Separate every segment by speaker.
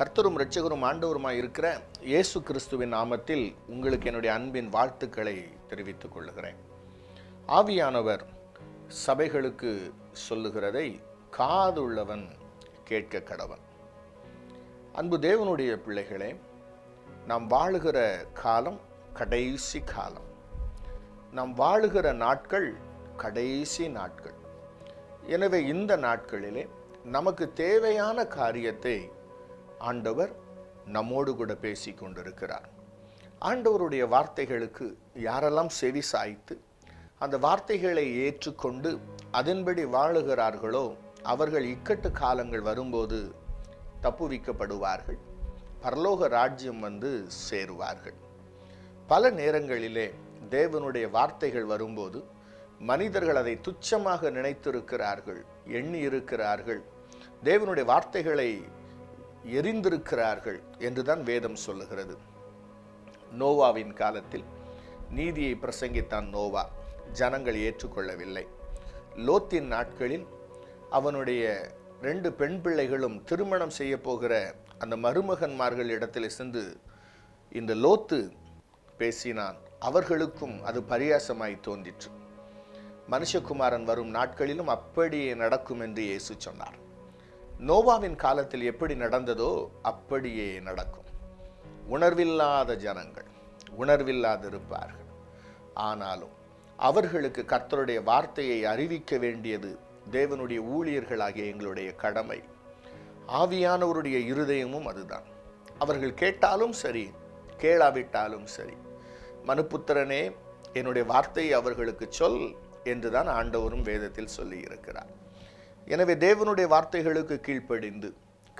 Speaker 1: கர்த்தரும் இரட்சகரும் ஆண்டவருமாய் இருக்கிற இயேசு கிறிஸ்துவின் நாமத்தில் உங்களுக்கு என்னுடைய அன்பின் வாழ்த்துக்களை தெரிவித்துக் கொள்ளுகிறேன். ஆவியானவர் சபைகளுக்கு சொல்லுகிறதை காதுள்ளவன் கேட்க கடவன். அன்பு தேவனுடைய பிள்ளைகளே நாம் வாழுகிற காலம் கடைசி காலம். நாம் வாழுகிற நாட்கள் கடைசி நாட்கள். எனவே இந்த நாட்களிலே நமக்கு தேவையான காரியத்தை ஆண்டவர் நம்மோடு கூட பேசி கொண்டிருக்கிறார். ஆண்டவருடைய வார்த்தைகளுக்கு யாரெல்லாம் செவி சாய்த்து அந்த வார்த்தைகளை ஏற்றுக்கொண்டு அதன்படி வாழுகிறார்களோ அவர்கள் இக்கட்டு காலங்கள் வரும்போது தப்புவிக்கப்படுவார்கள். பரலோக ராஜ்யம் வந்து சேருவார்கள். பல நேரங்களிலே தேவனுடைய வார்த்தைகள் வரும்போது மனிதர்கள் அதை துச்சமாக நினைத்திருக்கிறார்கள் எண்ணி இருக்கிறார்கள் தேவனுடைய வார்த்தைகளை எரிந்திருக்கிறார்கள் என்றுதான் வேதம் சொல்லுகிறது. நோவாவின் காலத்தில் நீதியை பிரசங்கித்தான் நோவா. ஜனங்கள் ஏற்றுக்கொள்ளவில்லை. லோத்தின் நாட்களில் அவனுடைய ரெண்டு பெண் பிள்ளைகளும் திருமணம் செய்ய போகிற அந்த மருமகன்மார்கள் இடத்தில் சென்று இந்த லோத்து பேசினான். அவர்களுக்கும் அது பரியாசமாய் தோன்றிற்று. மனுஷகுமாரன் வரும் நாட்களிலும் அப்படியே நடக்கும் என்று இயேசு சொன்னார். நோவாவின் காலத்தில் எப்படி நடந்ததோ அப்படியே நடக்கும். உணர்வில்லாத ஜனங்கள் உணர்வில்லாதிருப்பார்கள். ஆனாலும் அவர்களுக்கு கர்த்தருடைய வார்த்தையை அறிவிக்க வேண்டியது தேவனுடைய ஊழியர்களாகிய எங்களுடைய கடமை. ஆவியானவருடைய இருதயமும் அதுதான். அவர்கள் கேட்டாலும் சரி கேளாவிட்டாலும் சரி. மனுப்புத்திரனே என்னுடைய வார்த்தையை அவர்களுக்கு சொல் என்றுதான் ஆண்டவரும் வேதத்தில் சொல்லி இருக்கிறார் எனவே தேவனுடைய வார்த்தைகளுக்கு கீழ்ப்படிந்து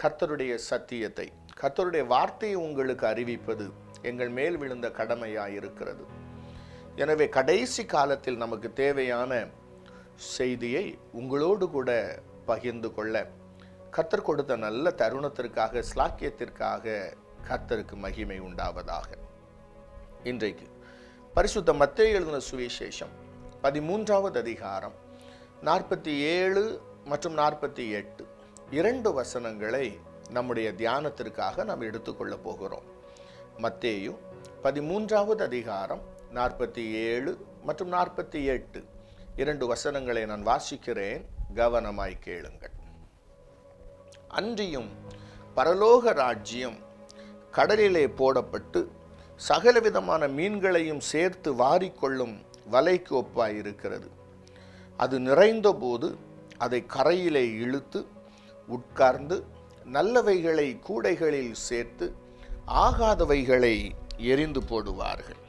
Speaker 1: கத்தருடைய சத்தியத்தை கத்தருடைய வார்த்தையை உங்களுக்கு அறிவிப்பது எங்கள் மேல் விழுந்த கடமையாக இருக்கிறது எனவே கடைசி காலத்தில் நமக்கு தேவையான செய்தியை உங்களோடு கூட பகிர்ந்து கொள்ள கத்தர் கொடுத்த நல்ல தருணத்திற்காக ஸ்லாக்கியத்திற்காக கத்தருக்கு மகிமை உண்டாவதாக. இன்றைக்கு பரிசுத்த மத்திய எழுதின சுவிசேஷம் பதிமூன்றாவது அதிகாரம் நாற்பத்தி ஏழு மற்றும் நாற்பத்தி எட்டு. இரண்டு வசனங்களை நம்முடைய தியானத்திற்காக நாம் எடுத்துக்கொள்ள போகிறோம். மத்தேயு பதிமூன்றாவது அதிகாரம் நாற்பத்தி ஏழு மற்றும் நாற்பத்தி எட்டு. இரண்டு வசனங்களை நான் வாசிக்கிறேன் கவனமாய் கேளுங்கள். அன்றியும் பரலோக ராஜ்யம் கடலிலே போடப்பட்டு சகலவிதமான மீன்களையும் சேர்த்து வாரிக்கொள்ளும் வலைக்கு ஒப்பாய் இருக்கிறது அது நிறைந்தபோது அதை கரையிலே இழுத்து உட்கார்ந்து நல்லவைகளை கூடைகளில் சேர்த்து ஆகாதவைகளை எரிந்து போடுவார்கள்.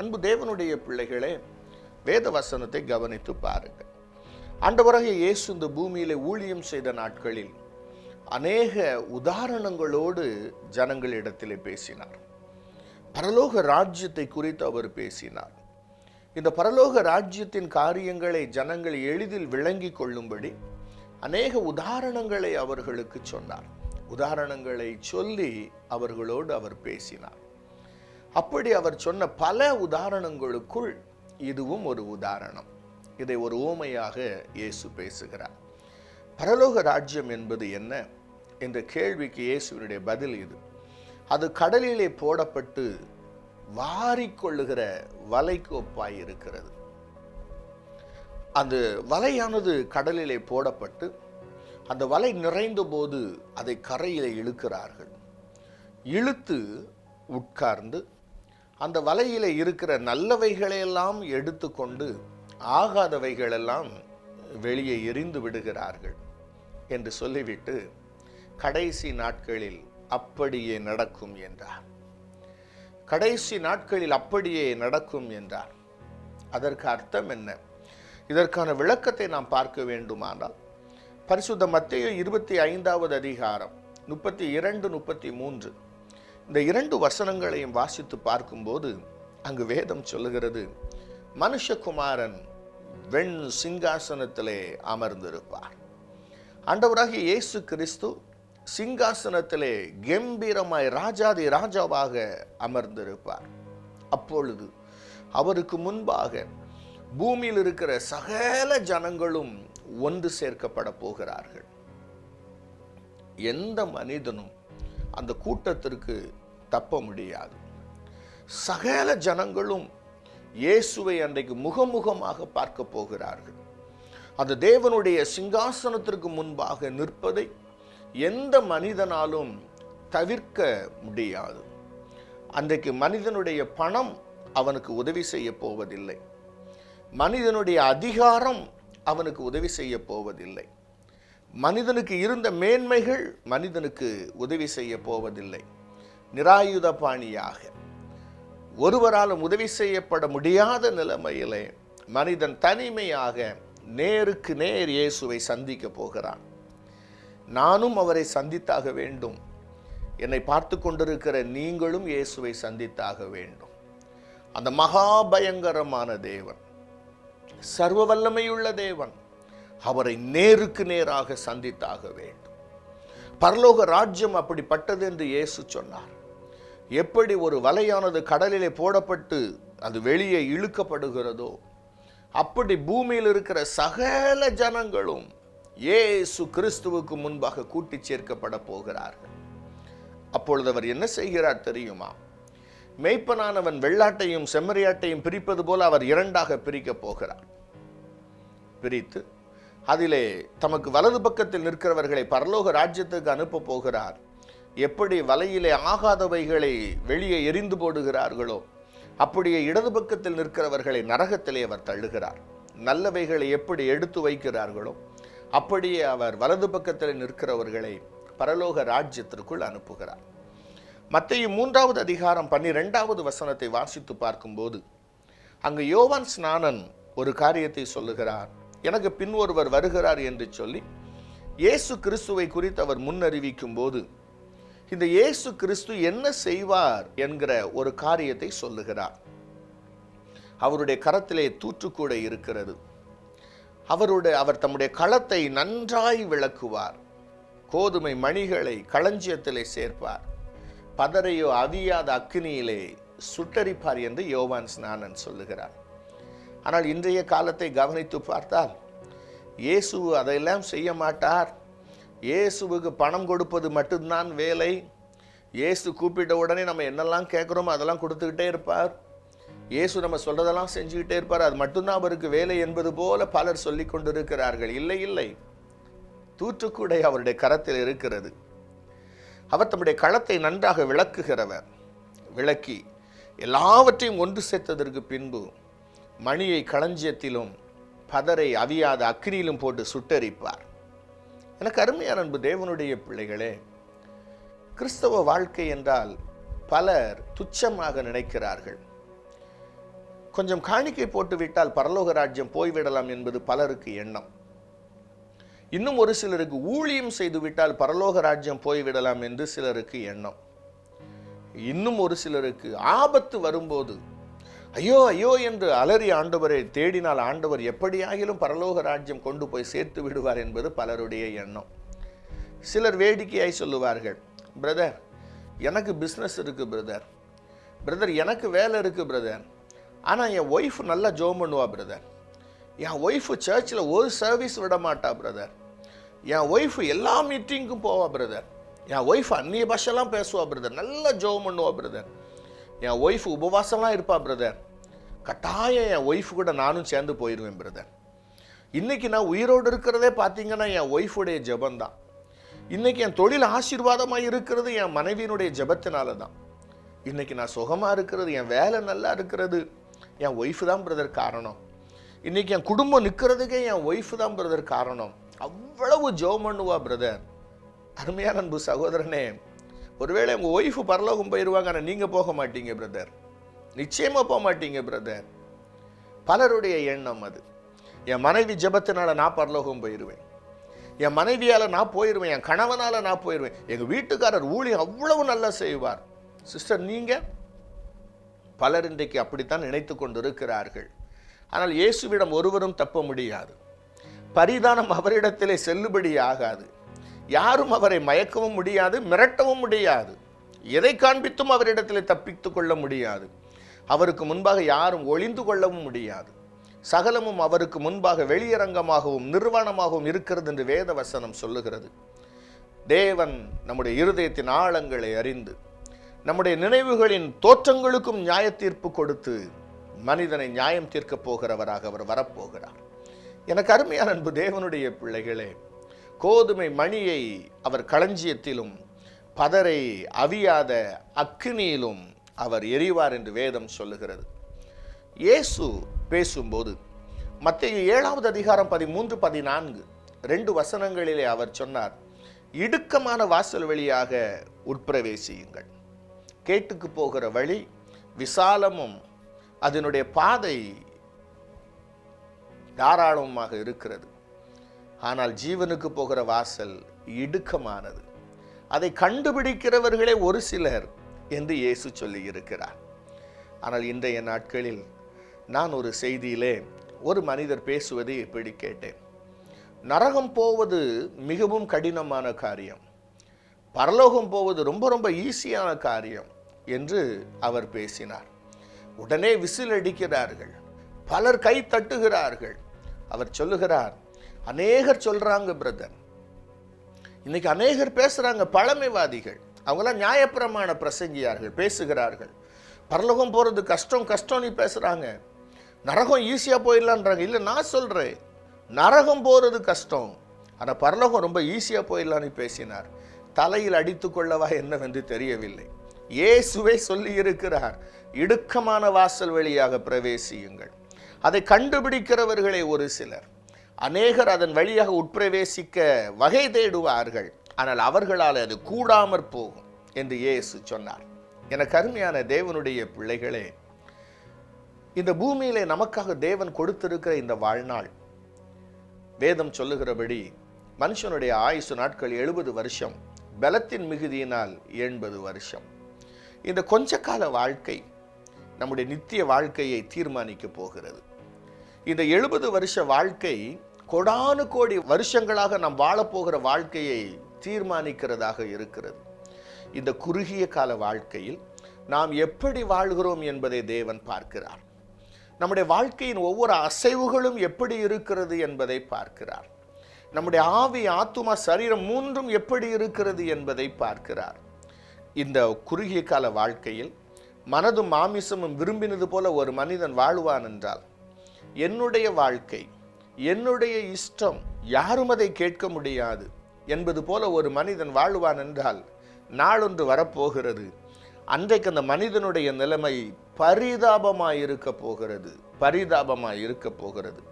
Speaker 1: அன்பு தேவனுடைய பிள்ளைகளே வேத வசனத்தை கவனித்து பாருங்கள். ஆண்டவராக இயேசு இந்த பூமியிலே ஊழியம் செய்த நாட்களில் அநேக உதாரணங்களோடு ஜனங்களிடத்திலே பேசினார். பரலோக ராஜ்யத்தை குறித்து அவர் பேசினார். இந்த பரலோக ராஜ்யத்தின் காரியங்களை ஜனங்கள் எளிதில் விளங்கி கொள்ளும்படி அநேக உதாரணங்களை அவர்களுக்கு சொன்னார். உதாரணங்களை சொல்லி அவர்களோடு அவர் பேசினார். அப்படி அவர் சொன்ன பல உதாரணங்களுக்குள் இதுவும் ஒரு உதாரணம். இதை ஒரு ஓமையாக இயேசு பேசுகிறார். பரலோக ராஜ்யம் என்பது என்ன? என்ற கேள்விக்கு இயேசுவினுடைய பதில் இது. அது கடலிலே போடப்பட்டு வாரிக்கொள்ளுகிற வலைக்கோப்பாய் இருக்கிறது. அந்த வலையானது கடலிலே போடப்பட்டு அந்த வலை நிறைந்த போது அதை கரையிலே இழுக்கிறார்கள். இழுத்து உட்கார்ந்து அந்த வலையில் இருக்கிற நல்லவைகளையெல்லாம் எடுத்துக்கொண்டு ஆகாதவைகளெல்லாம் வெளியே எரிந்து விடுகிறார்கள் என்று சொல்லிவிட்டு கடைசி நாட்களில் அப்படியே நடக்கும் என்றார். கடைசி நாட்களில் அப்படியே நடக்கும் என்றார். அதற்கு அர்த்தம் என்ன? இதற்கான விளக்கத்தை நாம் பார்க்க வேண்டுமானால் பரிசுத்த மத்திய இருபத்தி ஐந்தாவது அதிகாரம் முப்பத்தி இரண்டு முப்பத்தி மூன்று இந்த இரண்டு வசனங்களையும் வாசித்து பார்க்கும்போது அங்கு வேதம் சொல்லுகிறது மனுஷகுமாரன் வெண் சிங்காசனத்திலே அமர்ந்திருப்பார். ஆண்டவராகிய இயேசு கிறிஸ்து சிங்காசனத்திலே கம்பீரமாய் ராஜாதி ராஜாவாக அமர்ந்திருப்பார். அப்பொழுது அவருக்கு முன்பாக பூமியில் இருக்கிற சகல ஜனங்களும் ஒன்று சேர்க்கப்பட போகிறார்கள். எந்த மனிதனும் அந்த கூட்டத்திற்கு தப்ப முடியாது. சகல ஜனங்களும் இயேசுவை அன்றைக்கு முகமுகமாக பார்க்க போகிறார்கள். அந்த தேவனுடைய சிங்காசனத்திற்கு முன்பாக நிற்பதை எந்த மனிதனாலும் தவிர்க்க முடியாது. அன்றைக்கு மனிதனுடைய பணம் அவனுக்கு உதவி செய்ய போவதில்லை. மனிதனுடைய அதிகாரம் அவனுக்கு உதவி செய்ய போவதில்லை. மனிதனுக்கு இருந்த மேன்மைகள் மனிதனுக்கு உதவி செய்ய போவதில்லை. நிராயுத பாணியாக. ஒருவராலும் உதவி செய்யப்பட முடியாத நிலைமையிலே மனிதன் தனிமையாக நேருக்கு நேர் இயேசுவை சந்திக்க போகிறான். நானும் அவரை சந்தித்தாக வேண்டும். என்னை பார்த்து கொண்டிருக்கிற நீங்களும் இயேசுவை சந்தித்தாக வேண்டும். அந்த மகா பயங்கரமான தேவன் சர்வ வல்லமையுள்ள தேவன் அவரை நேருக்கு நேராக சந்தித்தாக வேண்டும். பரலோக ராஜ்யம் அப்படிப்பட்டது என்று இயேசு சொன்னார். எப்படி ஒரு வலையானது கடலிலே போடப்பட்டு அது வெளியே இழுக்கப்படுகிறதோ அப்படி பூமியில் இருக்கிற சகல ஜனங்களும் இயேசு கிறிஸ்துவுக்கு முன்பாக கூட்டிச் சேர்க்கப்பட போகிறார்கள். அப்பொழுது அவர் என்ன செய்கிறார் தெரியுமா? மெய்ப்பனானவன் வெள்ளாட்டையும் செம்மறியாட்டையும் பிரிப்பது போல அவர் இரண்டாக பிரிக்கப் போகிறார். பிரித்து அதிலே தமக்கு வலது பக்கத்தில் நிற்கிறவர்களை பரலோக ராஜ்யத்துக்கு அனுப்ப போகிறார். எப்படி வலையிலே ஆகாதவைகளை வெளியே எரிந்து போடுகிறார்களோ அப்படியே இடது பக்கத்தில் நிற்கிறவர்களை நரகத்திலே அவர் தள்ளுகிறார். நல்லவைகளை எப்படி எடுத்து வைக்கிறார்களோ அப்படியே அவர் வலது பக்கத்தில் நிற்கிறவர்களை பரலோக ராஜ்யத்திற்குள் அனுப்புகிறார். மத்திய மூன்றாவது அதிகாரம் பன்னிரெண்டாவது வசனத்தை வாசித்து பார்க்கும்போது அங்கு யோவான் ஸ்நானன் ஒரு காரியத்தை சொல்லுகிறார். எனக்கு பின் ஒருவர் வருகிறார் என்று சொல்லி இயேசு கிறிஸ்துவை குறித்து அவர் முன்னறிவிக்கும் போது இந்த இயேசு கிறிஸ்து என்ன செய்வார் என்கிற ஒரு காரியத்தை சொல்லுகிறார். அவருடைய கரத்திலே தூற்றுக்கூட இருக்கிறது. அவருடைய அவர் தம்முடைய களத்தை நன்றாய் விளக்குவார். கோதுமை மணிகளை களஞ்சியத்திலே சேர்ப்பார். பதரையோ அவியாத அக்னியிலே சுட்டரிப்பார் என்று யோவான் ஸ்நானன் சொல்லுகிறார் ஆனால் இன்றைய காலத்தை கவனித்து பார்த்தால் இயேசு அதையெல்லாம் செய்ய மாட்டார். இயேசுவுக்கு பணம் கொடுப்பது மட்டும்தான் வேலை. இயேசு கூப்பிட்ட உடனே நம்ம என்னெல்லாம் கேட்குறோமோ அதெல்லாம் கொடுத்துக்கிட்டே இருப்பார். இயேசு நம்ம சொல்றதெல்லாம் செஞ்சுக்கிட்டே இருப்பார். அது மட்டும்தான் அவருக்கு வேலை என்பது போல பலர் சொல்லி கொண்டிருக்கிறார்கள். இல்லை இல்லை. தூற்றுக்கூடை அவருடைய கரத்தில் இருக்கிறது. அவர் தம்முடைய களத்தை நன்றாக விளக்குகிறவர். விளக்கி எல்லாவற்றையும் ஒன்று சேர்த்ததற்கு பின்பு மணியை களஞ்சியத்திலும் பதரை அவியாத அக்கினியிலும் போட்டு சுட்டரிப்பார். எனக்கு அருமையான அன்பு தேவனுடைய பிள்ளைகளே கிறிஸ்தவ வாழ்க்கை என்றால் பலர் துச்சமாக நினைக்கிறார்கள். கொஞ்சம் காணிக்கை போட்டுவிட்டால் பரலோக ராஜ்யம் போய்விடலாம் என்பது பலருக்கு எண்ணம். இன்னும் ஒரு சிலருக்கு ஊழியம் செய்துவிட்டால் பரலோக ராஜ்யம் போய்விடலாம் என்று சிலருக்கு எண்ணம். இன்னும் ஒரு சிலருக்கு ஆபத்து வரும்போது ஐயோ ஐயோ என்று அலறி ஆண்டவரை தேடினால் ஆண்டவர் எப்படியாகிலும் பரலோக ராஜ்யம் கொண்டு போய் சேர்த்து விடுவார் என்பது பலருடைய எண்ணம். சிலர் வேடிக்கையாய் சொல்லுவார்கள் பிரதர் எனக்கு பிஸ்னஸ் இருக்குது பிரதர் பிரதர் எனக்கு வேலை இருக்குது பிரதர் ஆனால் என் ஒய்ஃப் நல்லா ஜோம் பண்ணுவா பிரதர் என் ஒய்ஃபு சர்ச்சில் ஒரு சர்வீஸ் விட மாட்டா பிரதர் என் ஒய்ஃபு எல்லா மீட்டிங்க்கும் போவா பிரதர் என் ஒய்ஃப் அந்நிய பாஷெல்லாம் பேசுவா பிரதர் நல்லா ஜோம் பண்ணுவா பிரதர் என் ஒய்ஃப் உபவாசம்லாம் இருப்பா பிரதர் கட்டாயம் என் ஒய்ஃப் கூட நானும் சேர்ந்து போயிடுவேன் பிரதர் இன்றைக்கி நான் உயிரோடு இருக்கிறதே பார்த்தீங்கன்னா என் ஒய்ஃபுடைய ஜபந்தான் இன்றைக்கி என் தொழில் ஆசீர்வாதமாக இருக்கிறது என் மனைவியினுடைய ஜெபத்தினால தான் இன்றைக்கி நான் சுகமாக இருக்கிறது என் வேலை நல்லா இருக்கிறது. என் ஒய்ஃபு தான் பிரதர் காரணம். இன்றைக்கி என் குடும்பம் நிற்கிறதுக்கே என் ஒய்ஃபு தான் பிரதர் காரணம். அவ்வளவு ஜோம் பண்ணுவா பிரதர் அருமையான அன்பு சகோதரனே ஒருவேளை உங்கள் ஒய்ஃபு பரலோகம் போயிடுவாங்க ஆனால் நீங்கள் போக மாட்டீங்க பிரதர் நிச்சயமாக போக மாட்டீங்க பிரதர் பலருடைய எண்ணம் அது. என் மனைவி ஜெபத்தினால நான் பரலோகம் போயிடுவேன் என் மனைவியால் நான் போயிடுவேன் என் கணவனால் நான் போயிடுவேன் எங்கள் வீட்டுக்காரர் ஊழியம் அவ்வளவு நல்லா செய்வார். சிஸ்டர் நீங்கள் பலர் இன்றைக்கு அப்படித்தான் நினைத்து கொண்டிருக்கிறார்கள். ஆனால் இயேசுவிடம் ஒருவரும் தப்ப முடியாது. பரிதானம் அவரிடத்திலே செல்லுபடி ஆகாது. யாரும் அவரை மயக்கவும் முடியாது மிரட்டவும் முடியாது. எதை காண்பித்தும் அவரிடத்திலே தப்பித்து கொள்ள முடியாது. அவருக்கு முன்பாக யாரும் ஒளிந்து கொள்ளவும் முடியாது. சகலமும் அவருக்கு முன்பாக வெளியரங்கமாகவும் நிர்வாணமாகவும் இருக்கிறது என்று வேத வசனம் சொல்லுகிறது. தேவன் நம்முடைய இருதயத்தின் ஆழங்களை அறிந்து நம்முடைய நினைவுகளின் தோற்றங்களுக்கும் நியாய தீர்ப்பு கொடுத்து மனிதனை நியாயம் தீர்க்கப் போகிறவராக அவர் வரப்போகிறார். எனக்கு அருமையான அன்பு தேவனுடைய பிள்ளைகளே கோதுமை மணியை அவர் களஞ்சியத்திலும் பதரை அவியாத அக்னியிலும் அவர் எரிவார் என்று வேதம் சொல்லுகிறது. இயேசு பேசும்போது மத்திய ஏழாவது அதிகாரம் பதிமூன்று பதினான்கு ரெண்டு வசனங்களிலே அவர் சொன்னார் இடுக்கமான வாசல் வழியாக உட்பிரவேசியுங்கள். கேட்டுக்கு போகிற வழி விசாலமும் அதனுடைய பாதை தாராளமாக இருக்கிறது. ஆனால் ஜீவனுக்கு போகிற வாசல் இடுக்கமானது. அதை கண்டுபிடிக்கிறவர்களே ஒரு சிலர் என்று இயேசு சொல்லி இருக்கிறார். ஆனால் இன்றைய நாட்களில் நான் ஒரு செய்தியிலே ஒரு மனிதர் பேசுவதை இப்படி கேட்டேன். நரகம் போவது மிகவும் கடினமான காரியம். பரலோகம் போவது ரொம்ப ரொம்ப ஈஸியான காரியம். என்று அவர் பேசினார். உடனே விசில் அடிக்கிறார்கள் பலர் கை தட்டுகிறார்கள். அவர் சொல்லுகிறார் அநேகர் சொல்றாங்க பிரதர். இன்னைக்கு அநேகர் பேசுறாங்க பழமைவாதிகள். அவங்களாம் நியாயப்பிரமாண பிரசங்கியார்கள் பேசுகிறார்கள். பரலோகம் போறது கஷ்டம் கஷ்டம் நீ பேசுறாங்க. நரகம் ஈஸியா போயிடலான்றாங்க. இல்லை நான் சொல்றேன். நரகம் போறது கஷ்டம். ஆனால் பரலோகம் ரொம்ப ஈஸியா போயிடலான்னு பேசினார். தலையில் அடித்து கொள்ளவா என்னவென்று தெரியவில்லை. இயேசுவே சொல்லி இருக்கிறார் இடுக்கமான வாசல் வழியாக பிரவேசியுங்கள். அதை கண்டுபிடிக்கிறவர்களே ஒரு சிலர். அநேகர் அதன் வழியாக உட்பிரவேசிக்க வகை தேடுவார்கள். ஆனால் அவர்களால் அது கூடாமற் போகும் என்று இயேசு சொன்னார். என கருமையான தேவனுடைய பிள்ளைகளே இந்த பூமியிலே நமக்காக தேவன் கொடுத்திருக்கிற இந்த வாழ்நாள். வேதம் சொல்லுகிறபடி மனுஷனுடைய ஆயுசு நாட்கள் எழுபது வருஷம் பலத்தின் மிகுதியினால் எண்பது வருஷம். இந்த கொஞ்ச கால வாழ்க்கை நம்முடைய நித்திய வாழ்க்கையை தீர்மானிக்க போகிறது. இந்த எழுபது வருஷ வாழ்க்கை கொடானு கோடி வருஷங்களாக நாம் வாழப்போகிற வாழ்க்கையை தீர்மானிக்கிறதாக இருக்கிறது. இந்த குறுகிய கால வாழ்க்கையில் நாம் எப்படி வாழ்கிறோம் என்பதை தேவன் பார்க்கிறார். நம்முடைய வாழ்க்கையின் ஒவ்வொரு அசைவுகளும் எப்படி இருக்கிறது என்பதை பார்க்கிறார். நம்முடைய ஆவி ஆத்துமா சரீரம் மூன்றும் எப்படி இருக்கிறது என்பதை பார்க்கிறார். இந்த குறுகிய கால வாழ்க்கையில் மனதும் மாமிசமும் விரும்பினது போல ஒரு மனிதன் வாழ்வான் என்றால் என்னுடைய வாழ்க்கை என்னுடைய இஷ்டம் யாரும் அதை கேட்க முடியாது என்பது போல ஒரு மனிதன் வாழ்வான் என்றால் நாளொன்று வரப்போகிறது. அன்றைக்கு அந்த மனிதனுடைய நிலைமை பரிதாபமாக இருக்க போகிறது பரிதாபமாக இருக்க போகிறது.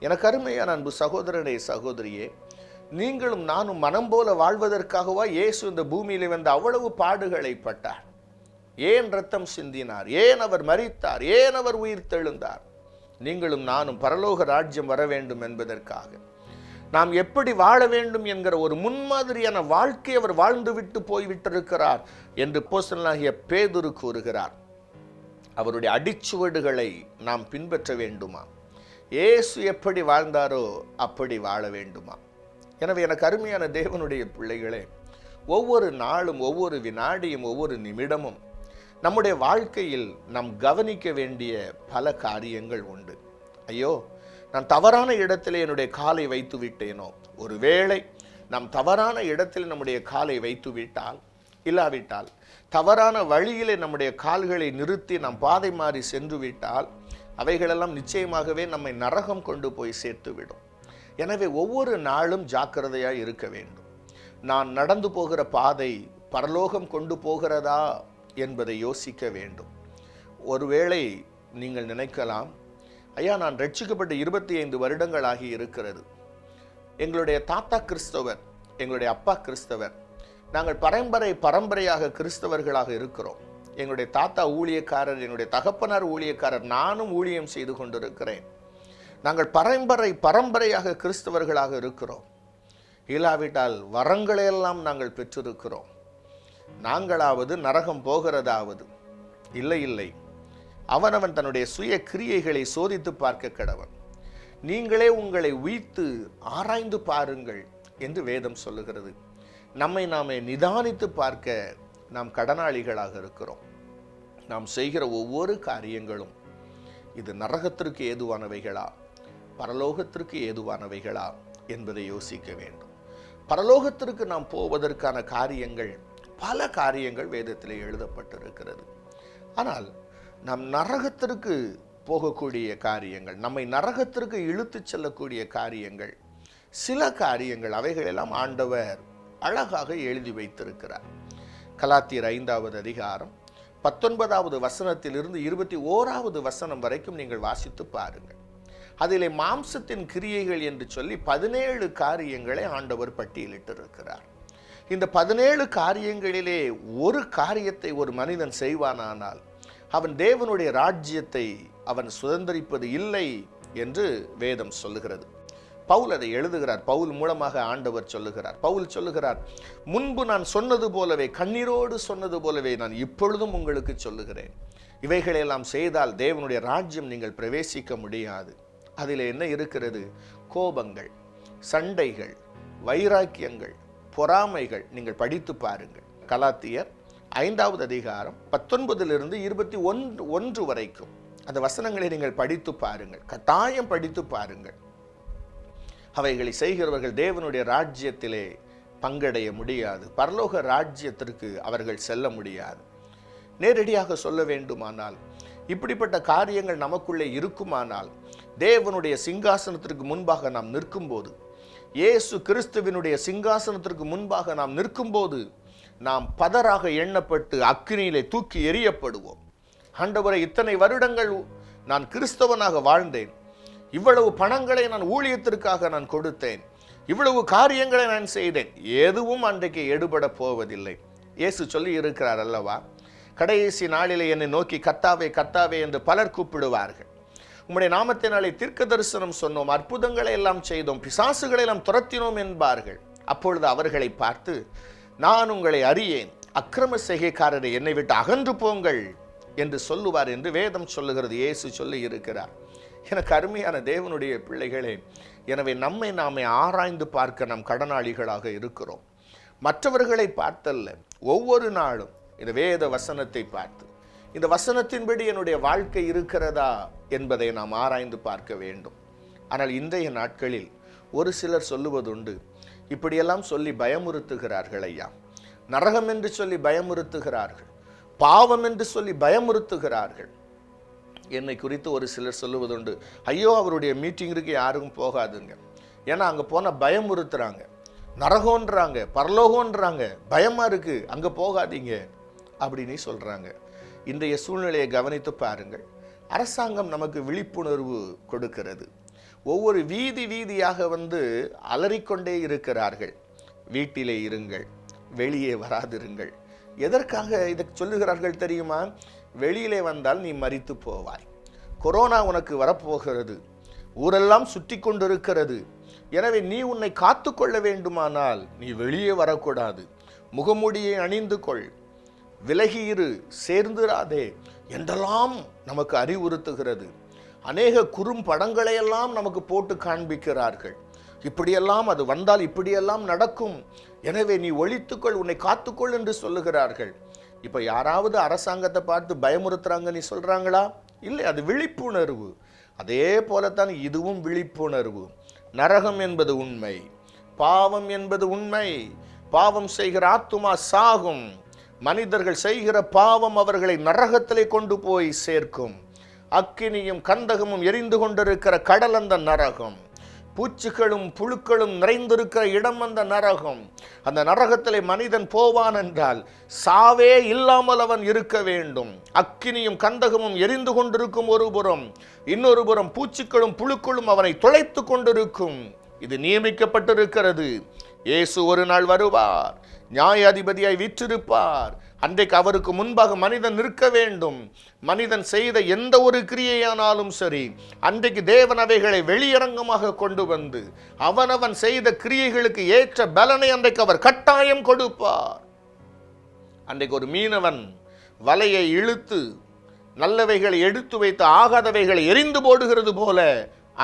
Speaker 1: எனக்கு அருமையான அன்பு சகோதரனே சகோதரியே நீங்களும் நானும் மனம் போல வாழ்வதற்காகவா இயேசு இந்த பூமியிலே வந்து அவ்வளவு பாடுகளை பட்டார். ஏன் ரத்தம் சிந்தினார்? ஏன் அவர் மறித்தார் ஏன் அவர் உயிர் தெழுந்தார்? நீங்களும் நானும் பரலோக ராஜ்யம் வர வேண்டும் என்பதற்காக. நாம் எப்படி வாழ வேண்டும் என்கிற ஒரு முன்மாதிரியான வாழ்க்கை அவர் வாழ்ந்துவிட்டு போய்விட்டிருக்கிறார் என்று போசனாகிய பேதுரு கூறுகிறார். அவருடைய அடிச்சுவடுகளை நாம் பின்பற்ற வேண்டுமா? இயேசு எப்படி வாழ்ந்தாரோ அப்படி வாழ வேண்டுமா? எனவே எனக்கு அருமையான தேவனுடைய பிள்ளைகளே ஒவ்வொரு நாளும் ஒவ்வொரு வினாடியும் ஒவ்வொரு நிமிடமும் நம்முடைய வாழ்க்கையில் நாம் கவனிக்க வேண்டிய பல காரியங்கள் உண்டு. ஐயோ நான் தவறான இடத்திலே என்னுடைய காலை வைத்து விட்டேனோ? ஒருவேளை நாம் தவறான இடத்தில் நம்முடைய காலை வைத்து விட்டால் இல்லாவிட்டால் தவறான வழியிலே நம்முடைய கால்களை நிறுத்தி நாம் பாதை மாறி சென்று விட்டால் அவைகளெல்லாம் நிச்சயமாகவே நம்மை நரகம் கொண்டு போய் சேர்த்துவிடும். எனவே ஒவ்வொரு நாளும் ஜாக்கிரதையாக இருக்க வேண்டும். நான் நடந்து போகிற பாதை பரலோகம் கொண்டு போகிறதா என்பதை யோசிக்க வேண்டும். ஒருவேளை நீங்கள் நினைக்கலாம் ஐயா நான் ரட்சிக்கப்பட்ட இருபத்தி ஐந்து வருடங்களாகி இருக்கிறது. எங்களுடைய தாத்தா கிறிஸ்தவர் எங்களுடைய அப்பா கிறிஸ்தவர் நாங்கள் பரம்பரை பரம்பரையாக கிறிஸ்தவர்களாக இருக்கிறோம். எங்களுடைய தாத்தா ஊழியக்காரர் என்னுடைய தகப்பனார் ஊழியக்காரர் நானும் ஊழியம் செய்து கொண்டிருக்கிறேன். நாங்கள் பரம்பரை பரம்பரையாக கிறிஸ்தவர்களாக இருக்கிறோம். இல்லாவிட்டால் வரங்களையெல்லாம் நாங்கள் பெற்றிருக்கிறோம். நாங்களாவது நரகம் போகிறதாவது? இல்லை இல்லை. அவனவன் தன்னுடைய சுய கிரியைகளை சோதித்து பார்க்க கடவன். நீங்களே உங்களை உய்த்து ஆராய்ந்து பாருங்கள் என்று வேதம் சொல்லுகிறது. நம்மை நாமே நிதானித்து பார்க்க நாம் கடனாளிகளாக இருக்கிறோம். நாம் செய்கிற ஒவ்வொரு காரியங்களும் இது நரகத்திற்கு ஏதுவானவைகளா? பரலோகத்திற்கு ஏதுவானவைகளா என்பதை யோசிக்க வேண்டும். பரலோகத்திற்கு நாம் போவதற்கான காரியங்கள் பல காரியங்கள் வேதத்தில் எழுதப்பட்டிருக்கிறது. ஆனால் நாம் நரகத்திற்கு போகக்கூடிய காரியங்கள் நம்மை நரகத்திற்கு இழுத்துச் செல்லக்கூடிய காரியங்கள் சில காரியங்கள் அவைகளெல்லாம் ஆண்டவர் அழகாக எழுதி வைத்திருக்கிறார். கலாத்தியர் ஐந்தாவது அதிகாரம் பத்தொன்பதாவது வசனத்திலிருந்து இருபத்தி ஓராவது வசனம் வரைக்கும் நீங்கள் வாசித்து பாருங்கள். அதிலே மாம்சத்தின் கிரியைகள் என்று சொல்லி பதினேழு காரியங்களை ஆண்டவர் பட்டியலிட்டிருக்கிறார். இந்த பதினேழு காரியங்களிலே ஒரு காரியத்தை ஒரு மனிதன் செய்வானானால் அவன் தேவனுடைய ராஜ்யத்தை அவன் சுதந்திரிப்பது இல்லை என்று வேதம் சொல்லுகிறது. பவுல் அதை எழுதுகிறார். பவுல் மூலமாக ஆண்டவர் சொல்லுகிறார். பவுல் சொல்லுகிறார் முன்பு நான் சொன்னது போலவே கண்ணீரோடு சொன்னது போலவே நான் இப்பொழுதும் உங்களுக்கு சொல்லுகிறேன். இவைகளெல்லாம் செய்தால் தேவனுடைய ராஜ்யம் நீங்கள் பிரவேசிக்க முடியாது. அதில் என்ன இருக்கிறது? கோபங்கள் சண்டைகள் வைராக்கியங்கள் பொறாமைகள் நீங்கள் படித்து பாருங்கள். கலாத்தியர் ஐந்தாவது அதிகாரம் பத்தொன்பதிலிருந்து இருபத்தி ஒன்று ஒன்று வரைக்கும் அந்த வசனங்களை நீங்கள் படித்து பாருங்கள். கட்டாயம் படித்து பாருங்கள். அவைகளை செய்கிறவர்கள் தேவனுடைய ராஜ்யத்திலே பங்கடைய முடியாது. பரலோக ராஜ்யத்திற்கு அவர்கள் செல்ல முடியாது. நேரடியாக சொல்ல வேண்டுமானால் இப்படிப்பட்ட காரியங்கள் நமக்குள்ளே இருக்குமானால் தேவனுடைய சிங்காசனத்திற்கு முன்பாக நாம் நிற்கும்போது இயேசு கிறிஸ்துவினுடைய சிங்காசனத்திற்கு முன்பாக நாம் நிற்கும்போது நாம் பதராக எண்ணப்பட்டு அக்னியிலே தூக்கி எறியப்படுவோம். ஆண்டவரை இத்தனை வருடங்கள் நான் கிறிஸ்தவனாக வாழ்ந்தேன். இவ்வளவு பணங்களை நான் ஊழியத்திற்காக நான் கொடுத்தேன். இவ்வளவு காரியங்களை நான் செய்தேன். எதுவும் அன்றைக்கு எடுபட போவதில்லை. இயேசு சொல்லி இருக்கிறார் அல்லவா? கடைசி நாளிலே என்னை நோக்கி கத்தாவே கத்தாவே என்று பலர் கூப்பிடுவார்கள். உம்முடைய நாமத்தினாலே தீர்க்க தரிசனம் சொன்னோம் அற்புதங்களை எல்லாம் செய்தோம் பிசாசுகளை எல்லாம் துரத்தினோம் என்பார்கள். அப்பொழுது அவர்களை பார்த்து நான் உங்களை அறியேன் அக்கிரம செய்கைக்காரரை என்னை விட்டு அகன்று போங்கள் என்று சொல்லுவார் என்று வேதம் சொல்லுகிறது இயேசு சொல்லி இருக்கிறார். எனக்கு அருமையான தேவனுடைய பிள்ளைகளே எனவே நம்மை நாமே ஆராய்ந்து பார்க்க நாம் கடனாளிகளாக இருக்கிறோம். மற்றவர்களை பார்த்தல்ல ஒவ்வொரு நாளும் இந்த வேத வசனத்தை பார்த்து இந்த வசனத்தின்படி என்னுடைய வாழ்க்கை இருக்கிறதா என்பதை நாம் ஆராய்ந்து பார்க்க வேண்டும். ஆனால் இன்றைய நாட்களில் ஒரு சிலர் சொல்லுவதுண்டு இப்படியெல்லாம் சொல்லி பயமுறுத்துகிறார்கள் ஐயா. நரகம் என்று சொல்லி பயமுறுத்துகிறார்கள் பாவம் என்று சொல்லி பயமுறுத்துகிறார்கள். என்னை குறித்து ஒரு சிலர் சொல்லுவதுண்டு ஐயோ அவருடைய மீட்டிங்கிற்கு யாரும் போகாதுங்க. ஏன்னா அங்கே போனால் பயமுறுத்துறாங்க. நரகோன்றாங்க பரலோகோன்றாங்க பயமாக இருக்குது அங்கே போகாதீங்க அப்படின்னு சொல்கிறாங்க இன்றைய சூழ்நிலையை கவனித்து பாருங்கள். அரசாங்கம் நமக்கு விழிப்புணர்வு கொடுக்கிறது. ஒவ்வொரு வீதி வீதியாக வந்து அலறிக்கொண்டே இருக்கிறார்கள். வீட்டிலே இருங்கள் வெளியே வராதிருங்கள். எதற்காக இதை சொல்லுகிறார்கள் தெரியுமா? வெளியிலே வந்தால் நீ மறித்து போவாய். கொரோனா உனக்கு வரப்போகிறது. ஊரெல்லாம் சுற்றி கொண்டிருக்கிறது. எனவே நீ உன்னை காத்து கொள்ள வேண்டுமானால் நீ வெளியே வரக்கூடாது. முகமூடியை அணிந்து கொள். விலகியிரு சேர்ந்துராதே என்றெல்லாம் நமக்கு அறிவுறுத்துகிறது. அநேக குறும்படங்களையெல்லாம் நமக்கு போட்டு காண்பிக்கிறார்கள். இப்படியெல்லாம் அது வந்தால் இப்படியெல்லாம் நடக்கும். எனவே நீ ஒழித்துக்கொள் உன்னை காத்துக்கொள் என்று சொல்லுகிறார்கள். இப்போ யாராவது அரசாங்கத்தை பார்த்து பயமுறுத்துறாங்க நீ சொல்கிறாங்களா இல்லை அது விழிப்புணர்வு. அதே போலத்தான் இதுவும் விழிப்புணர்வு. நரகம் என்பது உண்மை பாவம் என்பது உண்மை. பாவம் செய்கிற ஆத்துமா சாகும். மனிதர்கள் செய்கிற பாவம் அவர்களை நரகத்திலே கொண்டு போய் சேர்க்கும். அக்கினியும் கந்தகமும் எரிந்து கொண்டிருக்கிற கடல் அந்த நரகம். பூச்சிகளும் புழுக்களும் நிறைந்திருக்கிற இடம் அந்த நரகம். அந்த நரகத்திலே மனிதன் போவான் என்றால் சாவே இல்லாமல் அவன் இருக்க வேண்டும். அக்கினியும் கந்தகமும் எரிந்து கொண்டிருக்கும் ஒரு புறம் இன்னொரு புறம் பூச்சிகளும் புழுக்களும் அவனை துளைத்து கொண்டிருக்கும். இது நியமிக்கப்பட்டிருக்கிறது. இயேசு ஒரு நாள் வருவார். நியாயாதிபதியாய் வீற்றிருப்பார். அன்றைக்கு அவருக்கு முன்பாக மனிதன் நிற்க வேண்டும். மனிதன் செய்த எந்த ஒரு கிரியையானாலும் சரி அன்றைக்கு தேவன் அவைகளை வெளியரங்கமாக கொண்டு வந்து அவனவன் செய்த கிரியைகளுக்கு ஏற்ற பலனை அன்றைக்கு அவர் கட்டாயம் கொடுப்பார். அன்றைக்கு ஒரு மீனவன் வலையை இழுத்து நல்லவைகளை எடுத்து வைத்து ஆகாதவைகளை எரிந்து போடுகிறது போல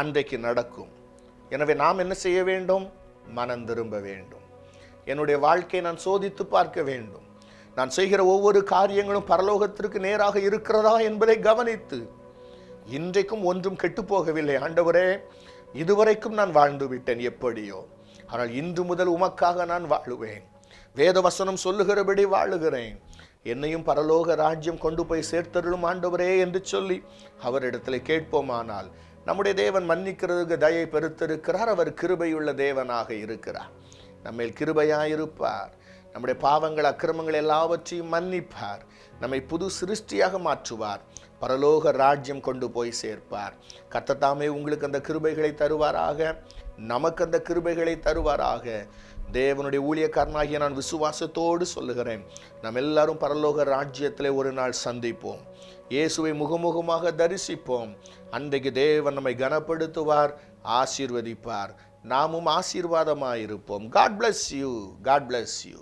Speaker 1: அன்றைக்கு நடக்கும். எனவே நாம் என்ன செய்ய வேண்டும்? மனம் திரும்ப வேண்டும். என்னுடைய வாழ்க்கையை நான் சோதித்து பார்க்க வேண்டும். நான் செய்கிற ஒவ்வொரு காரியங்களும் பரலோகத்திற்கு நேராக இருக்கிறதா என்பதை கவனித்து இன்றைக்கும் ஒன்றும் கெட்டுப்போகவில்லை ஆண்டவரே இதுவரைக்கும் நான் வாழ்ந்து விட்டேன் எப்படியோ. ஆனால் இன்று முதல் உமக்காக நான் வாழுவேன். வேத வசனம் சொல்லுகிறபடி வாழுகிறேன். என்னையும் பரலோக ராஜ்யம் கொண்டு போய் சேர்த்தருளும் ஆண்டவரே என்று சொல்லி அவரிடத்தில் கேட்போமானால் நம்முடைய தேவன் மன்னிக்கிறதுக்கு தயை பெருத்திருக்கிறார். அவர் கிருபையுள்ள தேவனாக இருக்கிறார். நம்மேல் கிருபையாயிருப்பார். நம்முடைய பாவங்கள் அக்கிரமங்கள் எல்லாவற்றையும் மன்னிப்பார். நம்மை புது சிருஷ்டியாக மாற்றுவார். பரலோக ராஜ்யம் கொண்டு போய் சேர்ப்பார். கத்தத்தாமே உங்களுக்கு அந்த கிருபைகளை தருவாராக. நமக்கு அந்த கிருபைகளை தருவாராக. தேவனுடைய ஊழியக்காரனாகிய நான் விசுவாசத்தோடு சொல்லுகிறேன். நாம் எல்லாரும் பரலோக ராஜ்யத்திலே ஒரு நாள் சந்திப்போம். இயேசுவை முகமுகமாக தரிசிப்போம். அன்றைக்கு தேவன் நம்மை கனப்படுத்துவார் ஆசீர்வதிப்பார். நாமும் ஆசீர்வாதமாக இருப்போம் God bless you God bless you